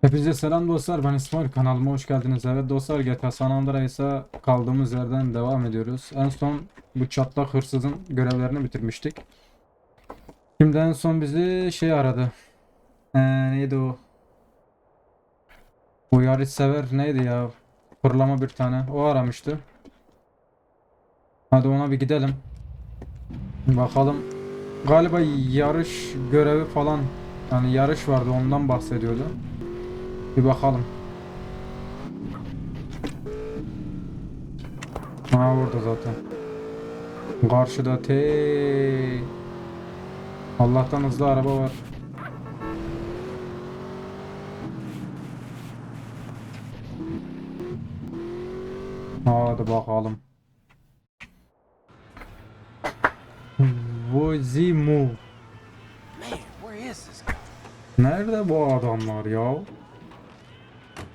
Hepinize selam dostlar ben İsmail kanalıma hoş geldiniz. Evet dostlar GTA San Andreas'a kaldığımız yerden devam ediyoruz. En son bu çatlak hırsızın görevlerini bitirmiştik. Şimdi en son bizi şey aradı. Ee, neydi o? Bu yarış sever neydi ya? Fırlama bir tane. O aramıştı. Hadi ona bir gidelim. Bakalım. Galiba yarış görevi falan yani yarış vardı ondan bahsediyordu. Bir bakalım. Ha orada zaten. Karşıda te. Allah'tan hızlı araba var. Hadi bakalım. Vozimu. Nerede bu adamlar ya?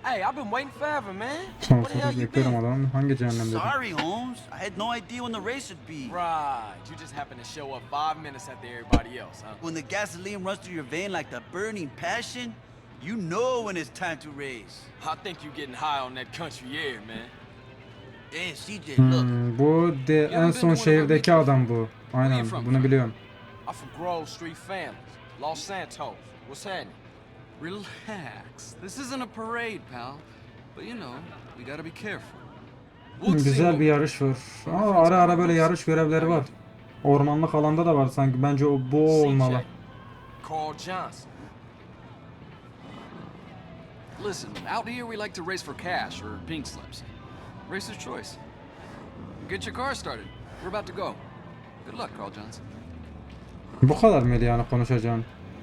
Hey, I've been waiting forever, man. Where the hell you been? adam. Hangi cehennemde? Sorry, Holmes. I had no idea when the race would be. Right, you just happened to show up five minutes after everybody else, huh? When the gasoline runs through your vein like the burning passion, you know when it's time to race. I think you're getting high on that country air, man. Hey, CJ, look. Hmm, bu de en son şehirdeki adam bu. Aynen bunu biliyorum. I'm from Grove Street Families, Los Santos. What's happening? Relax. This isn't a parade, pal. But you know, we gotta be careful. Güzel bir yarış var. Aa, ara ara böyle yarış görevleri var. Ormanlık alanda da var sanki. Bence o bu olmalı. CJ, Carl Johnson. Listen, out here we like to race for cash or pink slips. Racer's choice. Get your car started. We're about to go. Good luck, Carl Johnson. Bu kadar mıydı yani konuşacağım?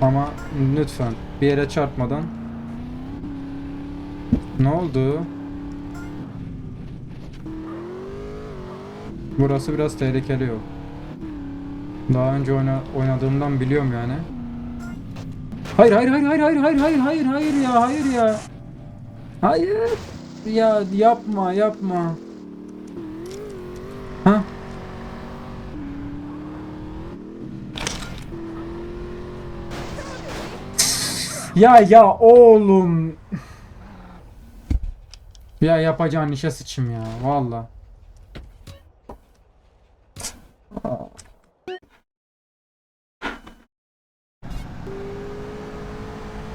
Ama lütfen bir yere çarpmadan. Ne oldu? Burası biraz tehlikeli yok. Daha önce oyna, oynadığımdan biliyorum yani. Hayır hayır hayır hayır hayır hayır hayır hayır hayır ya hayır ya. Hayır. Ya yapma yapma. Ha? Ya ya oğlum. Ya yapacağın işe sıçayım ya valla.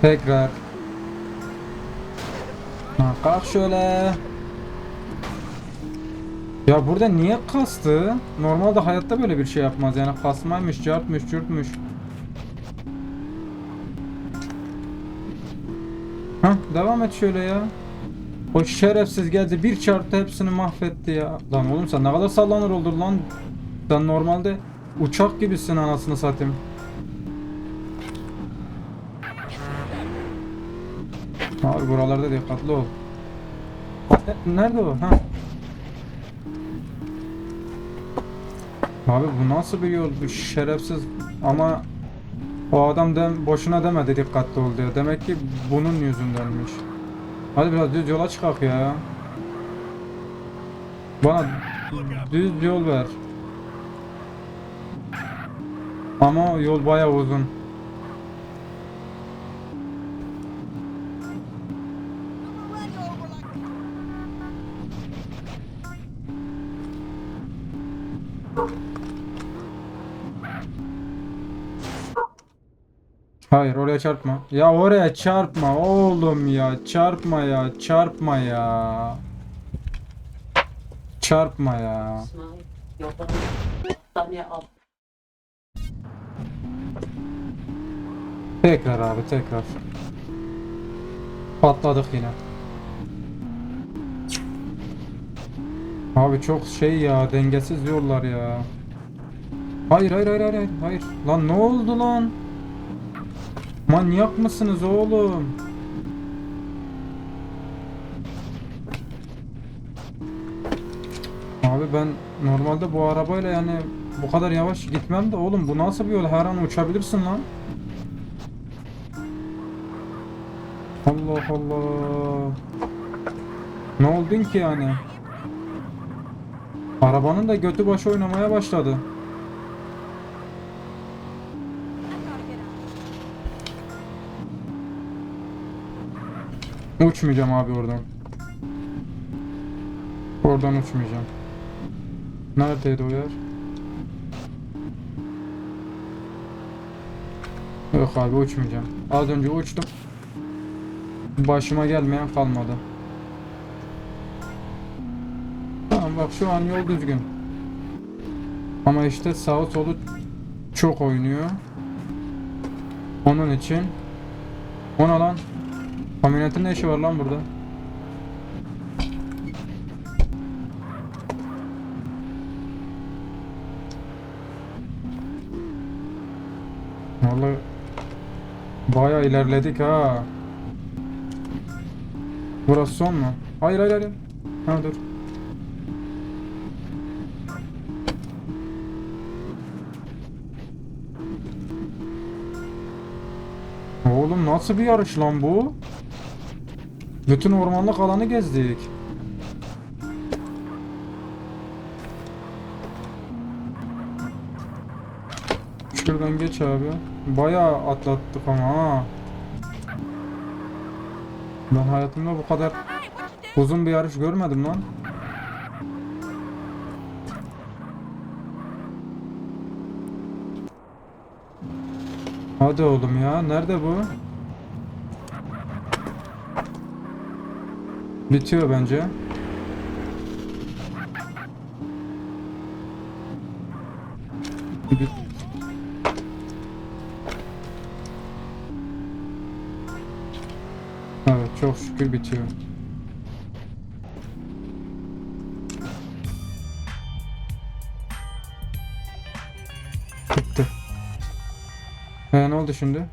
Tekrar. Ha, kalk şöyle. Ya burada niye kastı? Normalde hayatta böyle bir şey yapmaz yani kasmaymış, çarpmış, çürtmüş. Ha, devam et şöyle ya. O şerefsiz geldi bir çarptı hepsini mahvetti ya. Lan oğlum sen ne kadar sallanır oldun lan. Sen normalde uçak gibisin anasını satayım. Abi buralarda dikkatli ol. E, nerede o? Ha. Abi bu nasıl bir yol? Bu şerefsiz ama o adam dem boşuna demedi dikkatli ol diye. Demek ki bunun yüzündenmiş. Hadi biraz düz yola çıkak ya. Bana düz yol ver. Ama yol bayağı uzun. Hayır oraya çarpma. Ya oraya çarpma oğlum ya. Çarpma ya. Çarpma ya. Çarpma ya. Tekrar abi tekrar. Patladık yine. Abi çok şey ya dengesiz yollar ya. Hayır hayır hayır hayır hayır. Lan ne oldu lan? Manyak mısınız oğlum? Abi ben normalde bu arabayla yani bu kadar yavaş gitmem de oğlum bu nasıl bir yol her an uçabilirsin lan. Allah Allah. Ne oldun ki yani? Arabanın da götü başı oynamaya başladı. Uçmayacağım abi oradan. Oradan uçmayacağım. Neredeydi o yer? Yok abi uçmayacağım. Az önce uçtum. Başıma gelmeyen kalmadı. Tamam bak şu an yol düzgün. Ama işte sağı solu çok oynuyor. Onun için ona lan Kamyonetin ne işi var lan burada? Vallahi bayağı ilerledik ha. Burası son mu? Hayır hayır hayır. Ha dur. Oğlum nasıl bir yarış lan bu? Bütün ormanlık alanı gezdik. Şuradan geç abi. Bayağı atlattık ama ha. Ben hayatımda bu kadar uzun bir yarış görmedim lan. Hadi oğlum ya. Nerede bu? Bitiyor bence. Bit- Evet çok şükür bitiyor. Bitti. Ee, ne oldu şimdi?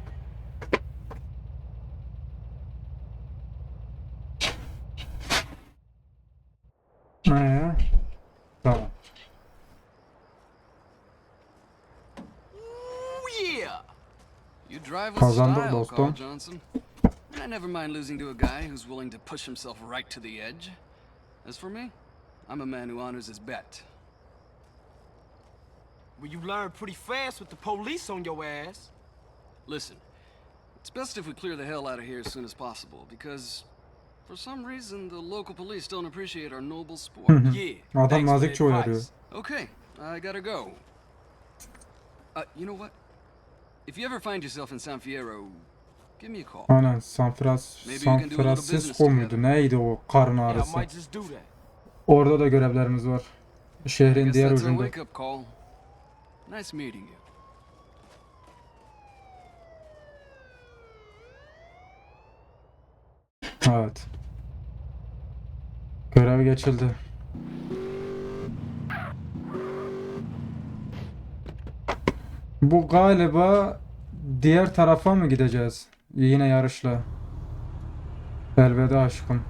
Johnson. I never mind losing to a guy who's willing to push himself right to the edge. As for me, I'm a man who honors his bet. Well, you learn pretty fast with the police on your ass. Listen, it's best if we clear the hell out of here as soon as possible, because for some reason the local police don't appreciate our noble sport. Yeah. Adam thanks for the nazikçe uyarıyor. okay, I gotta go. Uh, you know what? If you ever find yourself in San Fierro, Aynen San, Fras San Francisco muydu? Neydi o karın ağrısı? Orada da görevlerimiz var. Şehrin diğer ucunda. Evet. Görev geçildi. Bu galiba diğer tarafa mı gideceğiz? Yine yarışla. Elveda aşkım.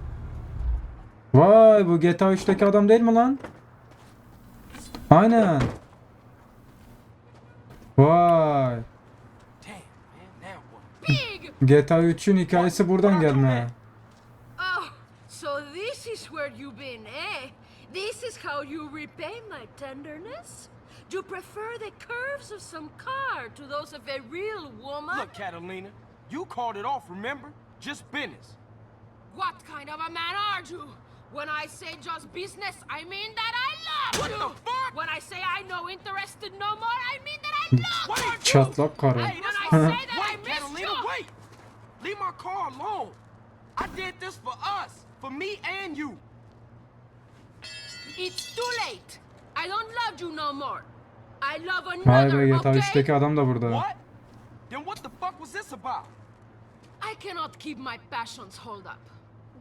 Vay bu GTA 3'teki adam değil mi lan? Aynen. Vay. Damn, man, now what? Big! GTA 3'ün hikayesi buradan gelme. Oh, so this is where you've been, eh? This is how you repay my tenderness? You prefer the curves of some car to those of a real woman? Look, Catalina, you called it off, remember? Just business. What kind of a man are you? When I say just business, I mean that I love What you. the fuck? When I say I no interested no more, I mean that I love Wait, you. Çatlak karı. Hey, When I say that I miss Catalina, you. wait! Leave my car alone. I did this for us, for me and you. It's too late. I don't love you no more. I love Vay another, be GTA okay? 3'teki adam da burada. What? Then what the fuck was this about? I cannot keep my passions hold up.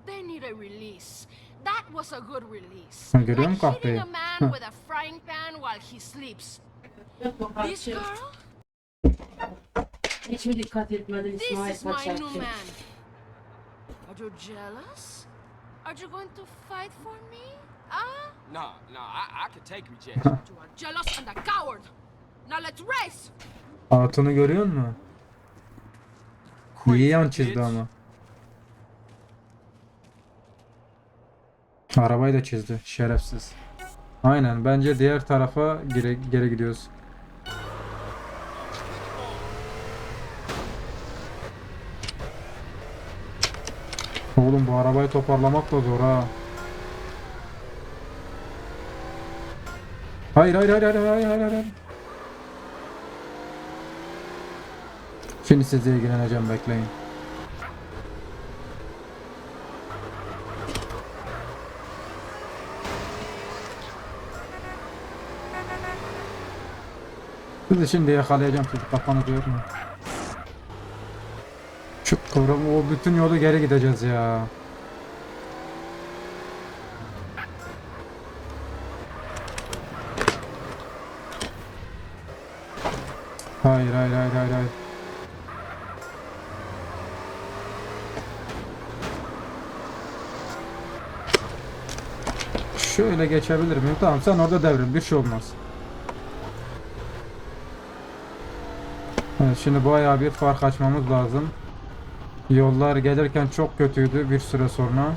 They need a release. That was a good release. Like hitting a man with a frying pan while he sleeps. This girl, Hiç mi dikkat etmedin this is my new man. Are you jealous? Are you going to fight for me? Ah? Nah, nah, I, I could take rejection. You are jealous and a coward. Now let's race. Hatunu görüyor musun? İyi yan çizdi ama. Arabayı da çizdi. Şerefsiz. Aynen. Bence diğer tarafa geri, geri gidiyoruz. Oğlum bu arabayı toparlamak da zor ha. Hayır hayır hayır hayır hayır hayır hayır. Şimdi sizle ilgileneceğim bekleyin. Sizi şimdi yakalayacağım çocuk kafanızı yorma. Şu kıvrım o bütün yolu geri gideceğiz ya. Hayır hayır hayır hayır hayır. Şöyle geçebilir miyim? Tamam sen orada devrin bir şey olmaz. Evet, şimdi bayağı bir fark açmamız lazım. Yollar gelirken çok kötüydü bir süre sonra.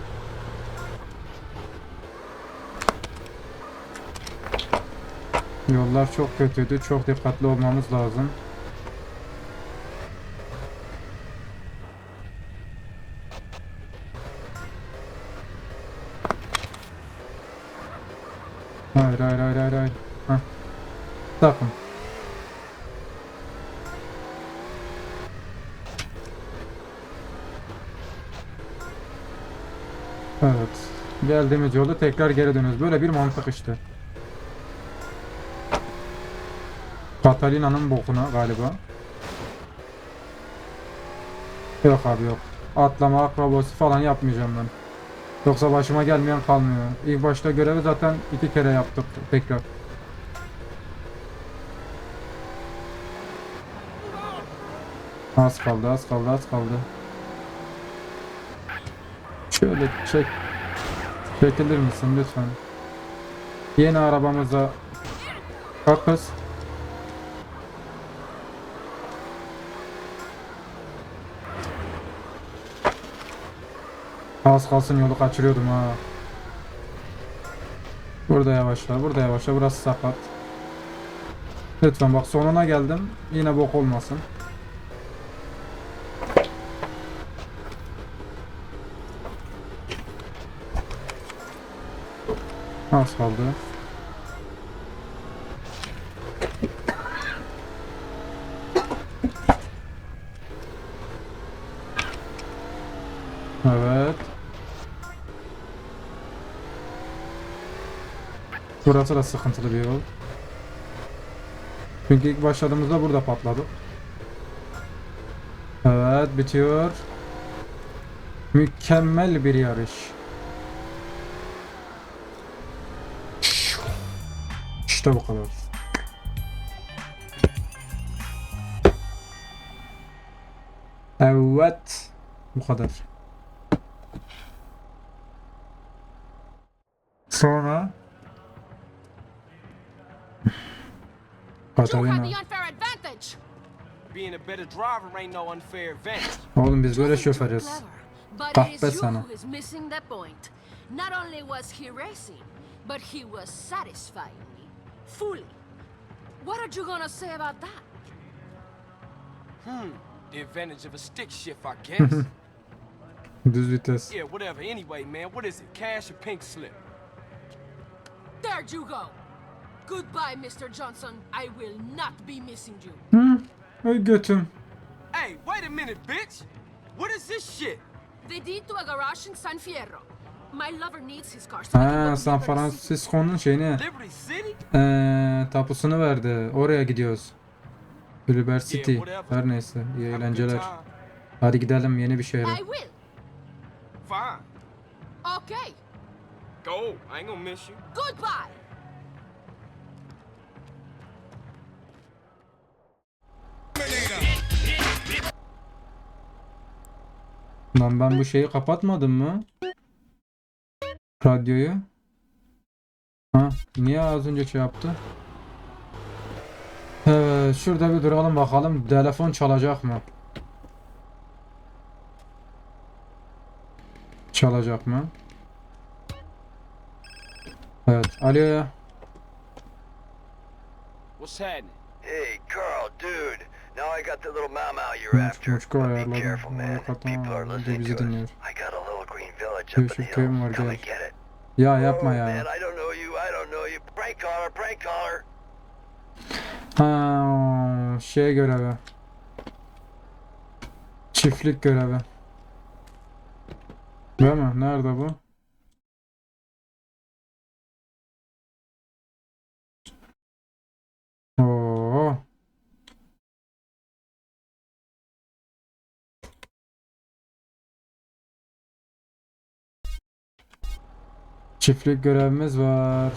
Yollar çok kötüydü. Çok dikkatli olmamız lazım. Hayır hayır hayır hayır hayır. Heh. Sakın. Evet. Geldiğimiz yolda tekrar geri dönüyoruz. Böyle bir mantık işte. Catalina'nın bokuna galiba. Yok abi yok. Atlama akrobası falan yapmayacağım ben. Yoksa başıma gelmeyen kalmıyor. İlk başta görevi zaten iki kere yaptık tekrar. Az kaldı, az kaldı, az kaldı. Şöyle çek. Çekilir misin lütfen? Yeni arabamıza kalk Az kalsın yolu kaçırıyordum ha. Burada yavaşla, burada yavaşla. Burası sakat. Lütfen bak sonuna geldim. Yine bok olmasın. Az kaldı. Evet. Burası da sıkıntılı bir yol. Çünkü ilk başladığımızda burada patladık. Evet bitiyor. Mükemmel bir yarış. İşte bu kadar. Evet. Bu kadar. Sonra advantage. Oğlum biz böyle You think you're şoförüz. clever, But Kahpe it is you sana. who is missing the point. Not only was he racing, but he was satisfying me. Fully. What are you gonna say about that? Hmm. The advantage of a stick shift, I guess. Düz vites. yeah, whatever. Anyway, man, what is it? Cash or pink slip? There you go. Goodbye, Mr. Johnson. I will not be missing you. Hı? Ay götüm. Hey, wait a minute, bitch. What is this shit? The deed to a garage in San Fierro. My lover needs his car. so Ha San Francisco'nun şeyini Liberty City? eee tapusunu verdi. Oraya gidiyoruz. Gulliver City. Her neyse. İyi eğlenceler. Hadi gidelim yeni bir şehre. I will. Fine. Okay. Go. I ain't gonna miss you. Goodbye. Lan ben bu şeyi kapatmadım mı? Radyoyu. Ha, niye az önce şey yaptı? Evet, şurada bir duralım bakalım. Telefon çalacak mı? Çalacak mı? Evet, alo. What's happening? Hey, Carl, dude. Now I got the little mau mau you're after. Be ayarladım. careful, man. Hakikaten People are listening to us. I got a little green village up in the hills. Come and get it. Ya yapma Oh, ya. man, I don't know you. I don't know you. Prank caller, prank caller. Ha, şey görevi. Çiftlik görevi. Değil mi? Nerede bu? Çiftlik görevimiz var.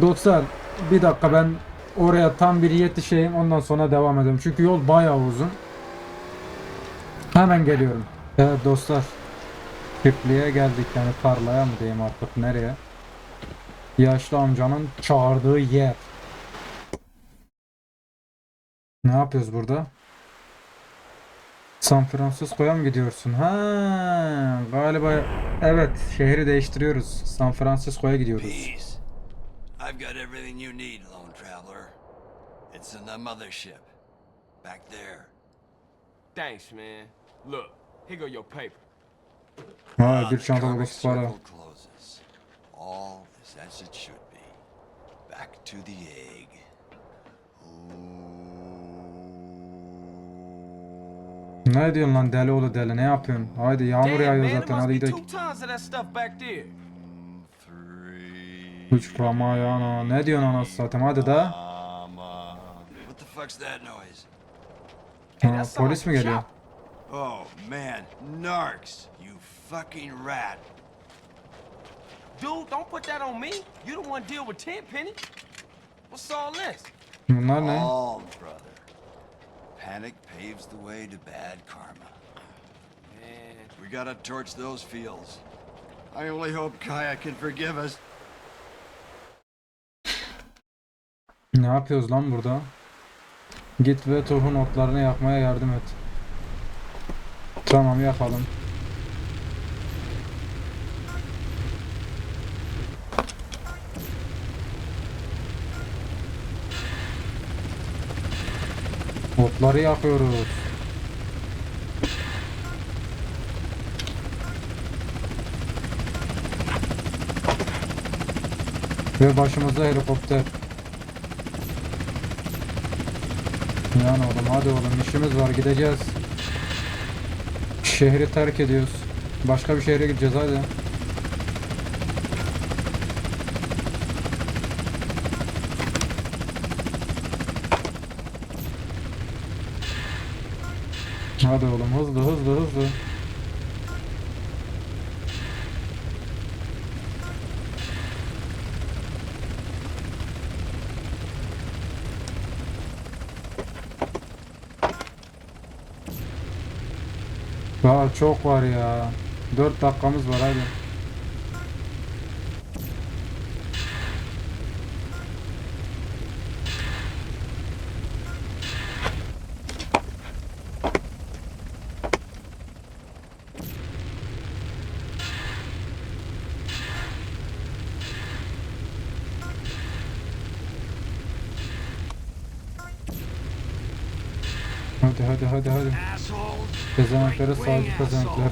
Dostlar bir dakika ben oraya tam bir yetişeyim ondan sonra devam edelim. Çünkü yol bayağı uzun. Hemen geliyorum. Evet dostlar. Çiftliğe geldik yani tarlaya mı diyeyim artık nereye? Yaşlı amcanın çağırdığı yer. Ne yapıyoruz burada? San Francisco'ya mı gidiyorsun? Ha, galiba evet şehri değiştiriyoruz. San Francisco'ya gidiyoruz. Peace. I've got everything you need, lone traveler. It's in the mothership. Back there. Thanks, man. Look, here go your paper. Ha Ah, bir çanta dolusu para. All is as it should be. Back to the egg. Ne diyorsun lan deli oğlu deli ne yapıyorsun? Haydi yağmur yağıyor zaten hadi gidelim. Three. Uçrama yana. Ne diyorsun anasını satayım hadi da. Sound polis mi geliyor? Oh man, narcs, you fucking rat. Dude, don't put that on me. You the one deal with Tenpenny. What's all this? Bunlar ne? Calm, brother. Panic paves the way to bad karma. Man, We gotta torch those fields. I only hope Kaya can forgive us. Ne yapıyoruz lan burada? Git ve tohum otlarını yakmaya yardım et. Tamam yakalım. Otları yakıyoruz. Ve başımızda helikopter. Yani oğlum hadi oğlum işimiz var gideceğiz. Şehri terk ediyoruz. Başka bir şehre gideceğiz hadi. Hadi oğlum hızlı hızlı hızlı. Daha çok var ya. 4 dakikamız var hadi. Pezevenklere sağlık pezevenkler.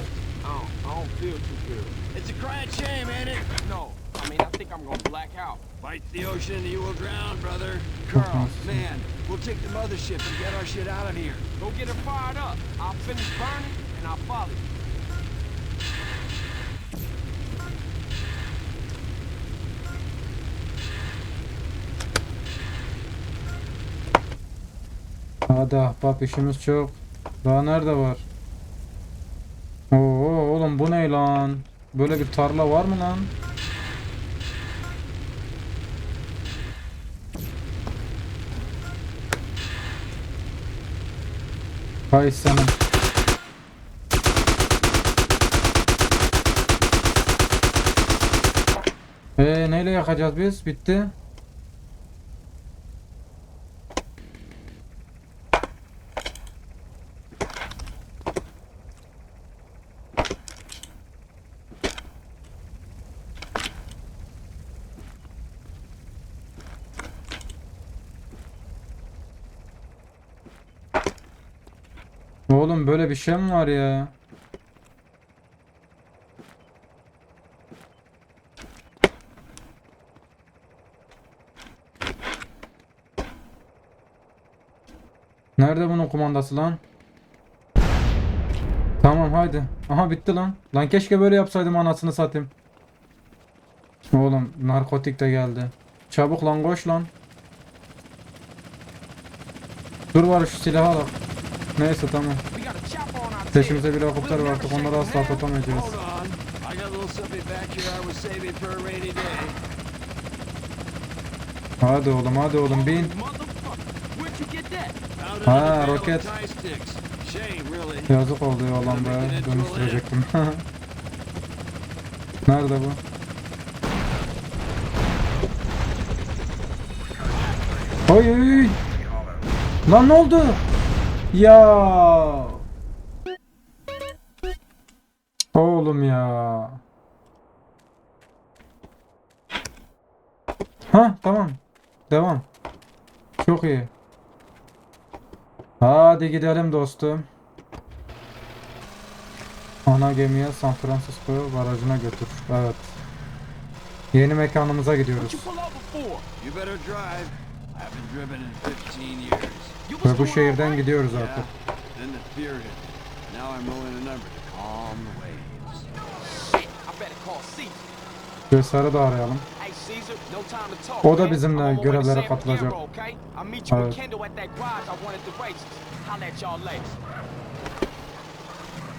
It's a crying shame, ain't it? No, I mean, I think I'm gonna black out. Fight the ocean and you will drown, brother. Carl, man, we'll take the mothership and get our shit out of here. Go get it fired up. I'll finish burning and I'll follow you. Hadi ahbap işimiz çok. Daha nerede var? Oğlum bu ne lan? Böyle bir tarla var mı lan? Hay sana. Eee neyle yakacağız biz? Bitti. Oğlum böyle bir şey mi var ya? Nerede bunun kumandası lan? Tamam haydi. Aha bitti lan. Lan keşke böyle yapsaydım anasını satayım. Oğlum narkotik de geldi. Çabuk lan koş lan. Dur var şu silahı al. Neyse tamam. Peşimize bir helikopter var artık onları asla atlatamayacağız. Hadi oğlum hadi oğlum bin. Ha, roket. Yazık oldu ya lan be. Dönüştürecektim. Nerede bu? Oy oy oy. Lan ne oldu? Ya. Oğlum ya. Ha tamam. Devam. Çok iyi. Hadi gidelim dostum. Ana gemiye San Francisco barajına götür. Evet. Yeni mekanımıza gidiyoruz. What you pull over for? You better drive. I haven't driven in 15 years. You Ve bu going şehirden gidiyoruz artık. Caesar. Cesar'ı da arayalım. O da bizimle görevlere katılacak. Evet.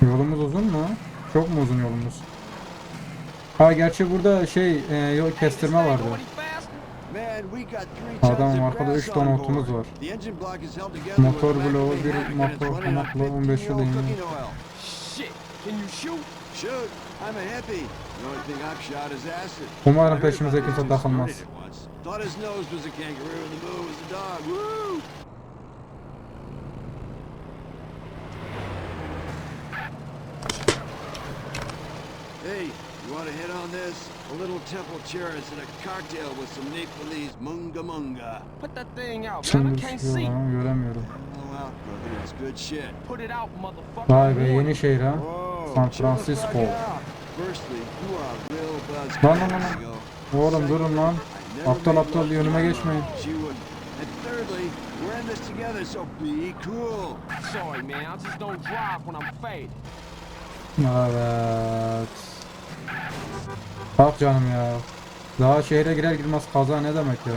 Yolumuz uzun mu? Çok mu uzun yolumuz? Ha gerçi burada şey e, yol kestirme vardı. Adam arkada grass üç ton on otumuz var. Motor bloğu, bir motor kanatlı, 15 yıl 15 yayını. cooking oil. Shit, can you shoot? Shoot, I'm a hippie. The only thing I've shot is acid. Umarım peşimize kimse takılmaz. Hey, you want to hit on this? A little temple cherries and a cocktail with some Nepalese munga munga. Put that thing out, man. I can't see. göremiyorum. Blow out, brother. It's good shit. Put it out, motherfucker. Vay be yeni şehir ha. San Francisco. Lan lan lan. Oğlum durun lan. Aptal aptal yönüme you. geçmeyin. We're in this together, so be cool. Sorry, man. I just don't drive when I'm faded. Evet. Bak canım ya. Daha şehre girer girmez kaza ne demek ya?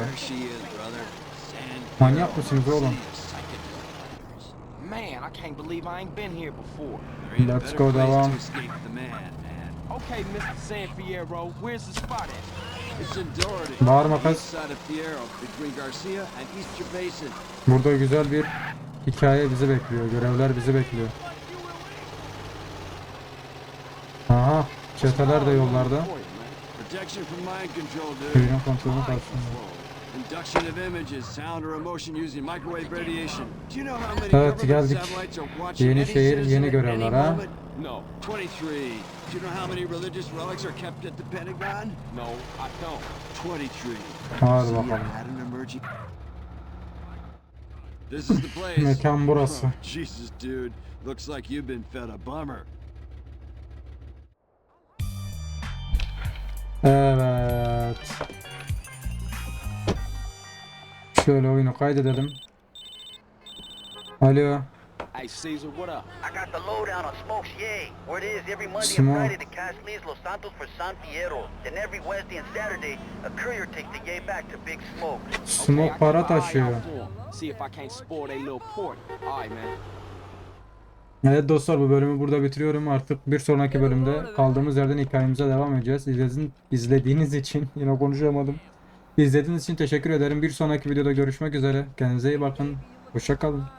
Manyak mısınız oğlum? city of psychedelics. Man, I can't believe I ain't been here before. There ain't a Let's go, devam. Okay, Mr. San Fierro, where's the spot at? It's in Doherty. Bağırma kız. Burada güzel bir hikaye bizi bekliyor. Görevler bizi bekliyor. Aha. Çeteler de yollarda. Protection from mind control, dude. Köyün kontrolünü karşılıyor. Induction of images, sound or emotion using microwave radiation. Do you know how many Evet, geldik. Yeni şehir, yeni görevler ha. No, 23. Do you know how many religious relics are kept at the Pentagon? no, I don't. 23. Hadi bakalım. had an emergency. This is the place. Mekan burası. Jesus, dude. Looks like you've been fed a bummer. Evet. Şöyle oyunu kaydedelim. Alo. Hey, Caesar, what up? I got the lowdown on Smokes Yay, where it is every Monday Simón. and Friday the cash leaves Los Santos for San Fierro. Then every Wednesday and Saturday, a courier takes the yay back to Big Smoke. Smoke I para taşıyor. See if I can't spoil their little port. All right, man. Evet dostlar bu bölümü burada bitiriyorum. Artık bir sonraki bölümde kaldığımız yerden hikayemize devam edeceğiz. İzlediğiniz, izlediğiniz için yine konuşamadım. İzlediğiniz için teşekkür ederim. Bir sonraki videoda görüşmek üzere. Kendinize iyi bakın. Hoşça kalın.